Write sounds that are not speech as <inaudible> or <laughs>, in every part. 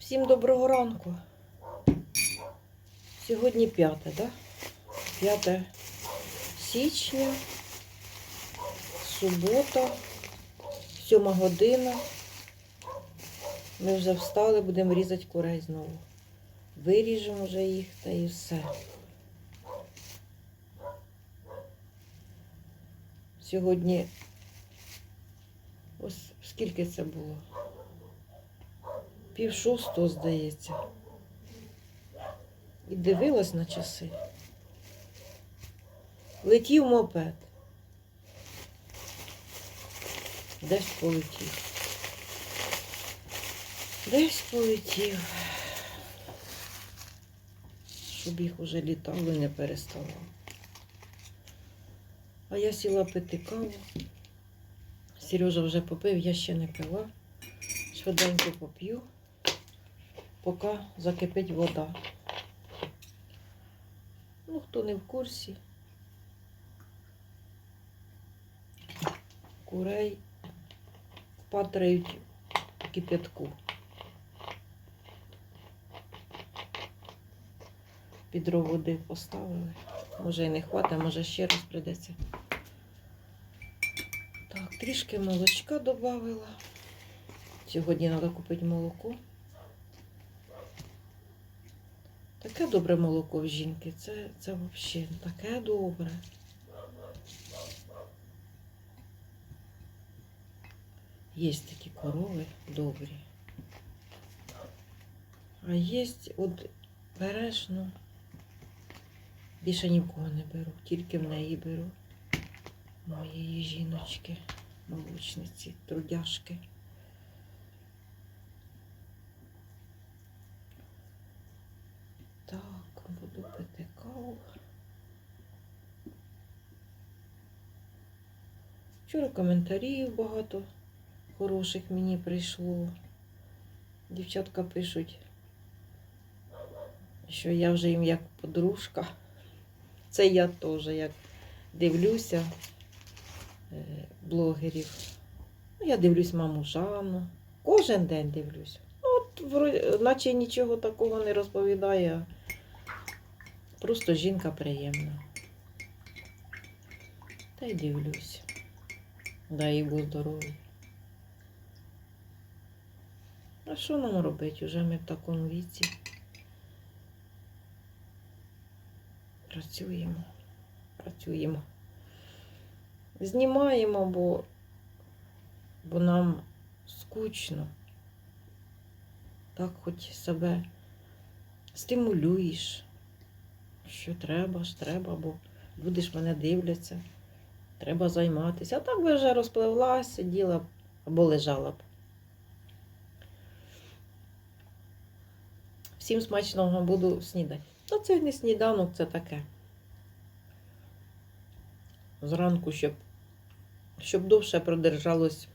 Всім доброго ранку. Сьогодні 5, да? 5 січня, субота, 7 година. Ми вже встали, будемо різати курей знову. Виріжемо вже їх та і все. Сьогодні ось скільки це було? Пів шостого, здається. І дивилась на часи. Летів мопед. Десь полетів. Десь полетів. Щоб їх уже літало не переставало. А я сіла пити каву. Сережа вже попив, я ще не пила. Швиденько поп'ю, поки закипить вода. Ну, хто не в курсі. Курей патрають в кип'ятку. Підро води поставили. Може і не хватить, може ще раз прийдеться. Так, трішки молочка додавила. Сьогодні треба купити молоко. Таке добре молоко в жінки. Це, це взагалі таке добре. Є такі корови добрі. А є, от береш, ну, більше ні в кого не беру, тільки в неї беру. Моєї жіночки, молочниці, трудяшки. Так, буду пити каву. Вчора коментарів багато хороших мені прийшло. Дівчатка пишуть, що я вже їм як подружка. Це я теж як дивлюся е, блогерів. Ну, я дивлюсь маму Жанну. Кожен день дивлюсь. Ну, От, наче нічого такого не розповідає. Просто жінка приємна. Та й дивлюсь. Дай їй Бог здоров'я. А що нам робити? Уже ми в такому віці. Працюємо. Працюємо. Знімаємо, бо, бо нам скучно. Так хоч себе стимулюєш, що треба ж, треба, бо люди ж мене дивляться. Треба займатися. А так би вже розпливлася, сиділа б або лежала б. Всім смачного буду снідати. Та це не сніданок, це таке. Зранку, щоб, щоб довше продержалось.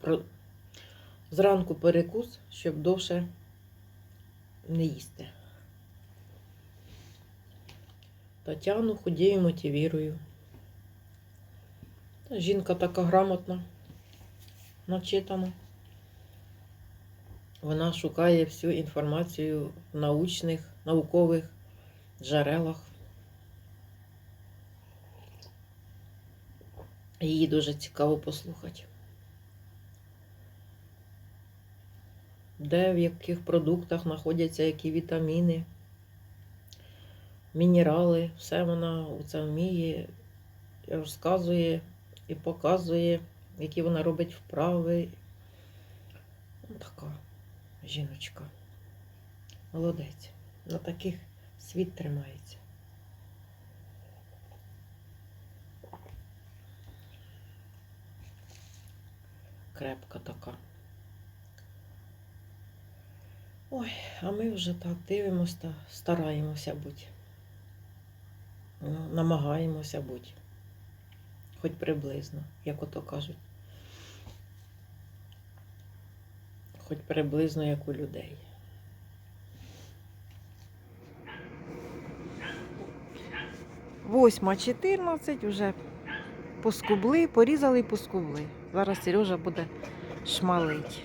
Про... Зранку перекус, щоб довше не їсти. Тетяну худію мотивірую. Жінка така грамотна, начитана. Вона шукає всю інформацію в научних, наукових джерелах. Її дуже цікаво послухати. Де в яких продуктах знаходяться які вітаміни, мінерали, все вона це вміє, розказує і показує, які вона робить вправи. Така жіночка. Молодець. На таких світ тримається. Крепка така. Ой, а ми вже так дивимося та стараємося бути. Ну, намагаємося бути. Хоч приблизно, як ото кажуть. Хоч приблизно як у людей. Восьма 14 вже поскубли, порізали і поскубли. Зараз Сережа буде шмалить.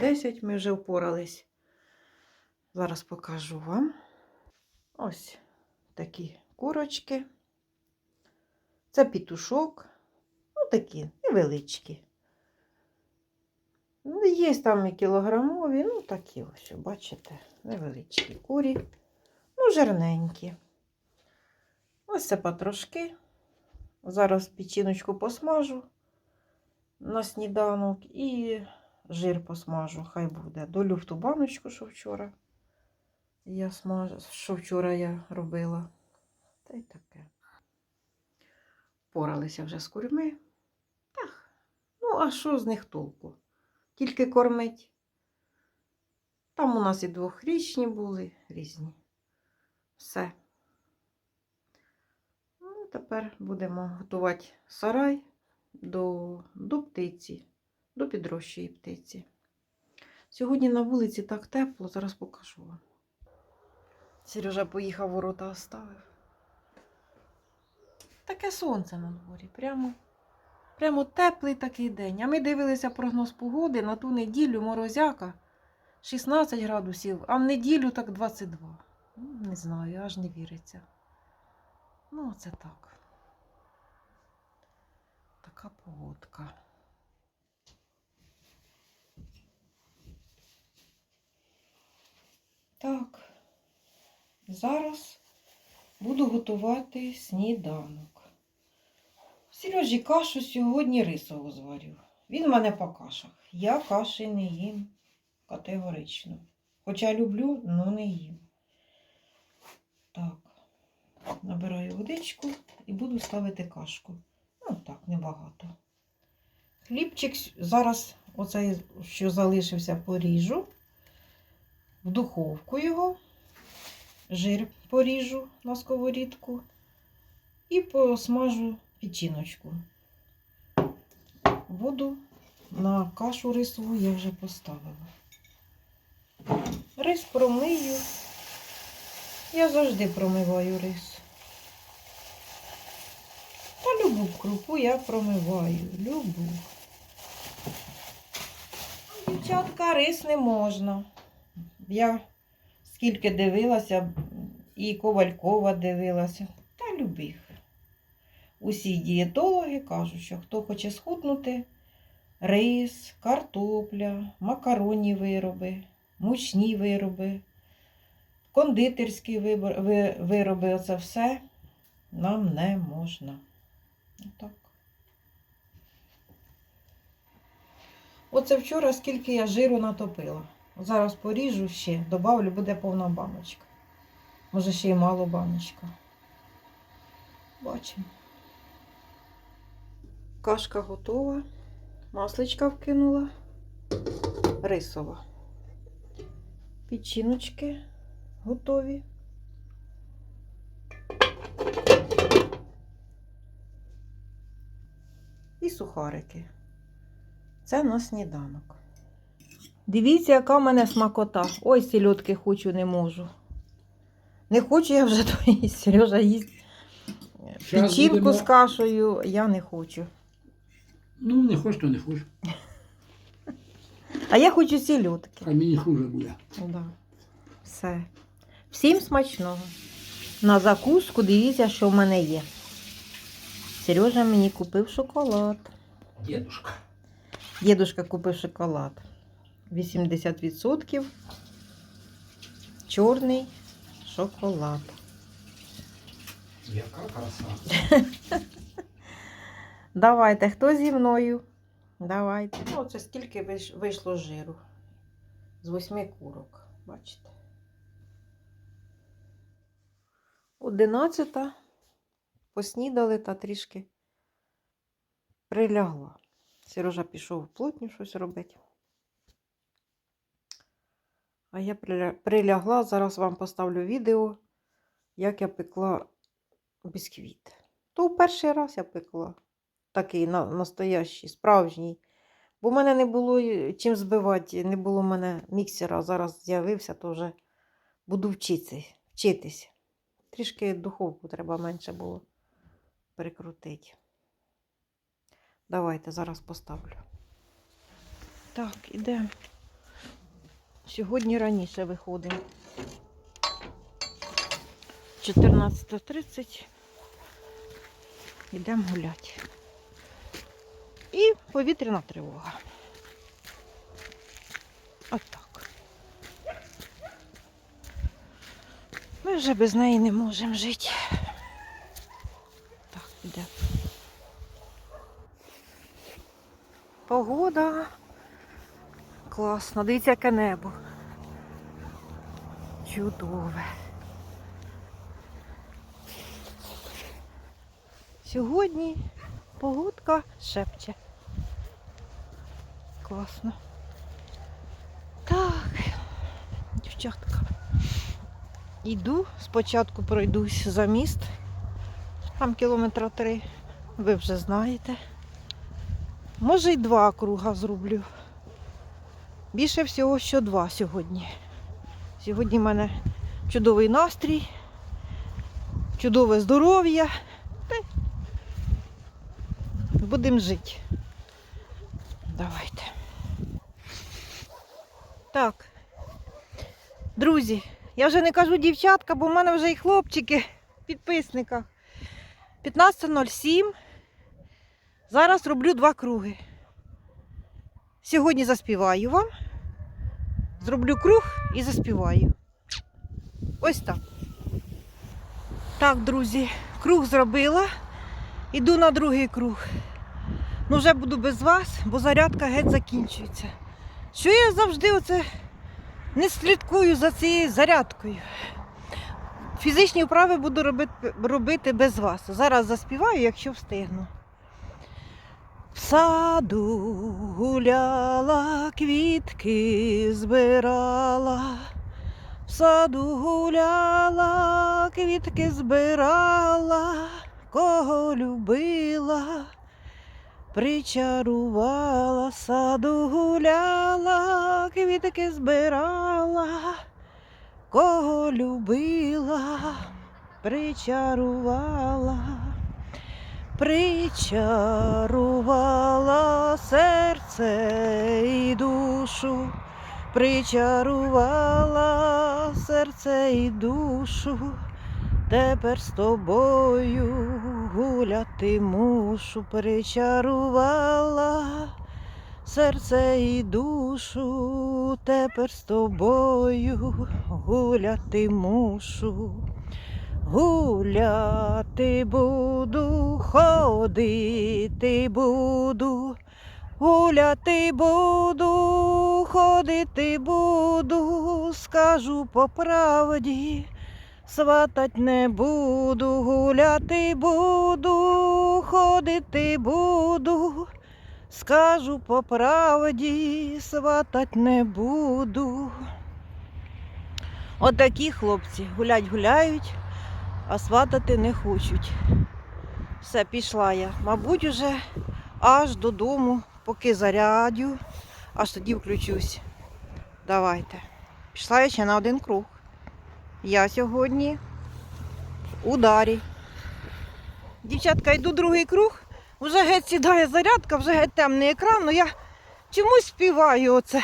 10 ми вже впорались. Зараз покажу вам. Ось такі курочки. Це пітушок. Ну, такі невеличкі. Є там і кілограмові, ну такі ось, бачите, невеличкі курі. Ну, жирненькі. Ось це потрошки. Зараз печіночку посмажу на сніданок і жир посмажу, хай буде. Долю в ту баночку, що вчора я смаж... що вчора я робила. Та й таке. Поралися вже з курьми. Так. Ну, а що з них толку? Тільки кормить. Там у нас і двохрічні були різні. Все. Ну, тепер будемо готувати сарай до, до птиці, до підрощої птиці. Сьогодні на вулиці так тепло, зараз покажу вам. Сережа поїхав, ворота оставив. Таке сонце на дворі, прямо, прямо теплий такий день. А ми дивилися прогноз погоди на ту неділю морозяка 16 градусів, а в неділю так 22. Ну, Не знаю, аж не віриться. Ну, це так. Така погодка. Так, зараз буду готувати сніданок. Сережі кашу сьогодні рисову зварю. Він в мене по кашах. Я каші не їм категорично. Хоча люблю, але не їм. Так, набираю водичку і буду ставити кашку. Ну, так, небагато. Хлібчик зараз, оцей, що залишився, поріжу. В духовку його. Жир поріжу на сковорідку. І посмажу печіночку. Воду на кашу рисову я вже поставила. Рис промию. Я завжди промиваю рис. Та любу крупу я промиваю. Любу. Дівчатка, рис не можна. Я скільки дивилася, і Ковалькова дивилася, та любих. Усі дієтологи кажуть, що хто хоче схуднути, рис, картопля, макаронні вироби, мучні вироби, кондитерські вироби, оце все нам не можна. Отак. Оце вчора скільки я жиру натопила. Зараз поріжу ще, добавлю, буде повна баночка. Може, ще й мало баночка. Бачимо. Кашка готова. Масличка вкинула. Рисова. Печіночки готові. І сухарики. Це на сніданок. Дивіться, яка в мене смакота. Ой, сільотки хочу, не можу. Не хочу я вже <laughs> то їсть. Сережа їсть Щас печінку будемо- з кашею, я не хочу. Ну, не хочеш, то не хочеш. А я хочу сільотки. А мені хуже буде. Да. Все. Всім смачного. На закуску дивіться, що в мене є. Сережа мені купив шоколад. Дедушка. Дідушка купив шоколад. 80% чорний шоколад. Яка краса. <laughs> Давайте, хто зі мною? Давайте. Ну, це скільки вийшло жиру? З восьми курок. Бачите? Одинадцята. Поснідали та трішки прилягла. Сережа пішов в плотню щось робити. А я прилягла. Зараз вам поставлю відео, як я пекла бісквіт. То в перший раз я пекла такий настоящий, справжній. Бо в мене не було чим збивати, не було в мене міксера, зараз з'явився, то вже буду вчитися, вчитись. Трішки духовку треба менше було перекрутити. Давайте зараз поставлю. Так, ідемо. Сьогодні раніше виходимо. 14.30. Йдемо гуляти. І повітряна тривога. Отак. Ми вже без неї не можемо жити. Так, іде. Погода. Класно. Дивіться, яке небо. Чудове. Сьогодні погодка шепче. Класно. Так, дівчатка. Йду, спочатку пройдусь за міст. Там кілометра три. Ви вже знаєте. Може й два круга зроблю. Більше всього, що два сьогодні. Сьогодні в мене чудовий настрій, чудове здоров'я. Будемо жити. Давайте. Так. Друзі, я вже не кажу дівчатка, бо в мене вже і хлопчики в підписниках. 15.07. Зараз роблю два круги. Сьогодні заспіваю вам. Зроблю круг і заспіваю. Ось так. Так, друзі, круг зробила. Іду на другий круг. Ну, вже буду без вас, бо зарядка геть закінчується. Що я завжди оце не слідкую за цією зарядкою. Фізичні вправи буду робити, без вас. Зараз заспіваю, якщо встигну. Саду гуляла, квітки збирала, в саду гуляла, квітки збирала, кого любила, причарувала, саду гуляла, квітки збирала, кого любила, причарувала причарувала серце і душу, причарувала серце і душу, тепер з тобою гуляти мушу, причарувала серце і душу, тепер з тобою гуляти мушу. Гуляти буду, ходити буду, гуляти буду, ходити буду, скажу по правді, сватать не буду, гуляти буду, ходити буду, скажу по правді, сватать не буду. Отакі хлопці. Гулять гуляють а сватати не хочуть. Все, пішла я. Мабуть, уже аж додому, поки зарядю, аж тоді включусь. Давайте. Пішла я ще на один круг. Я сьогодні в ударі. Дівчатка, йду другий круг, вже геть сідає зарядка, вже геть темний екран, але я чомусь співаю оце.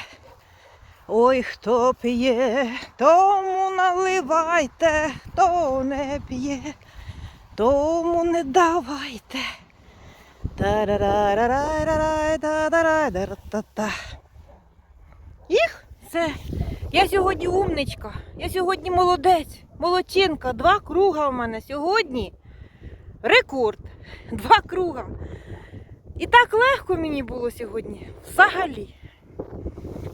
Ой, хто п'є, тому наливайте, хто не п'є, тому не давайте. Їх, це. Я сьогодні умничка, я сьогодні молодець, молодчинка. Два круга в мене сьогодні. Рекорд. Два круга. І так легко мені було сьогодні. Взагалі.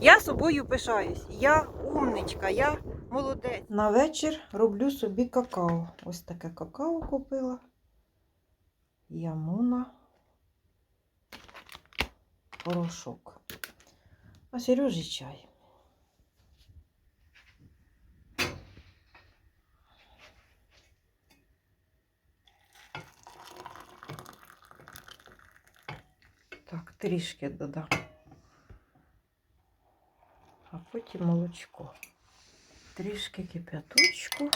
Я собою пишаюсь. Я умничка, я молодець. На вечір роблю собі какао. Ось таке какао купила. Ямуна. Порошок. А Сережі чай. Так, трішки додам. Потім молочко. Трішки кип'яточку,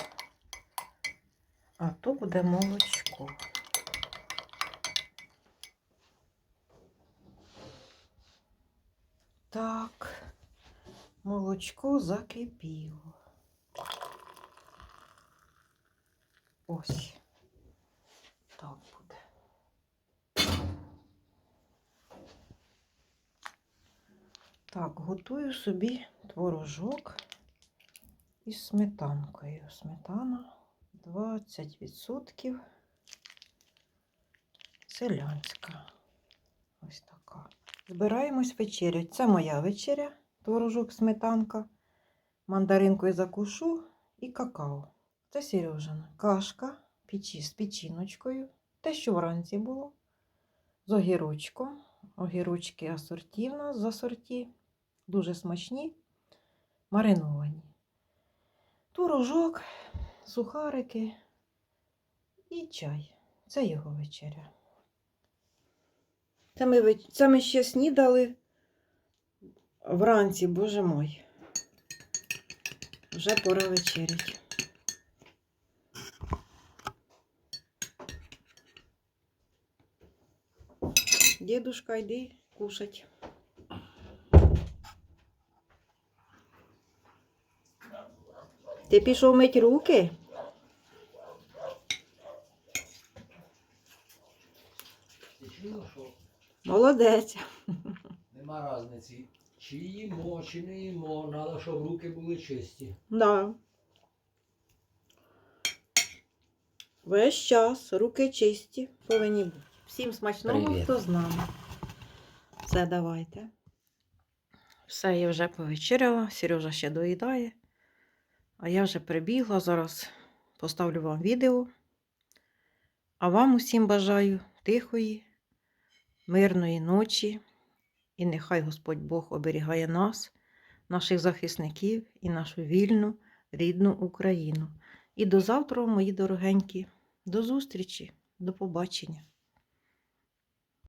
а то буде молочко. Так, Молочко закипіло. Ось. Так буде. Так, готую собі творожок із сметанкою. Сметана 20% селянська. Ось така. Збираємось вечерять. Це моя вечеря, творожок, сметанка, мандаринкою закушу і какао. Це Сережина. Кашка печі з печіночкою. Те, що вранці було. З огірочком. Огірочки асорті в нас з асорті. Дуже смачні, мариновані. Творожок, сухарики і чай. Це його вечеря. Це ми, це ми ще снідали вранці, боже мой. Вже пора вечерять. Дідушка, йди кушать. Ти пішов мить руки? Ти чула, що Молодець. нема різниці. Чи їмо, чи не їмо, треба, щоб руки були чисті. Да. Весь час руки чисті повинні бути. Всім смачного, Привіт. хто з нами. Все, давайте. Все, я вже повечеряла, Сережа ще доїдає. А я вже прибігла, зараз поставлю вам відео. А вам усім бажаю тихої, мирної ночі. І нехай Господь Бог оберігає нас, наших захисників і нашу вільну, рідну Україну. І до завтра, мої дорогенькі, до зустрічі, до побачення.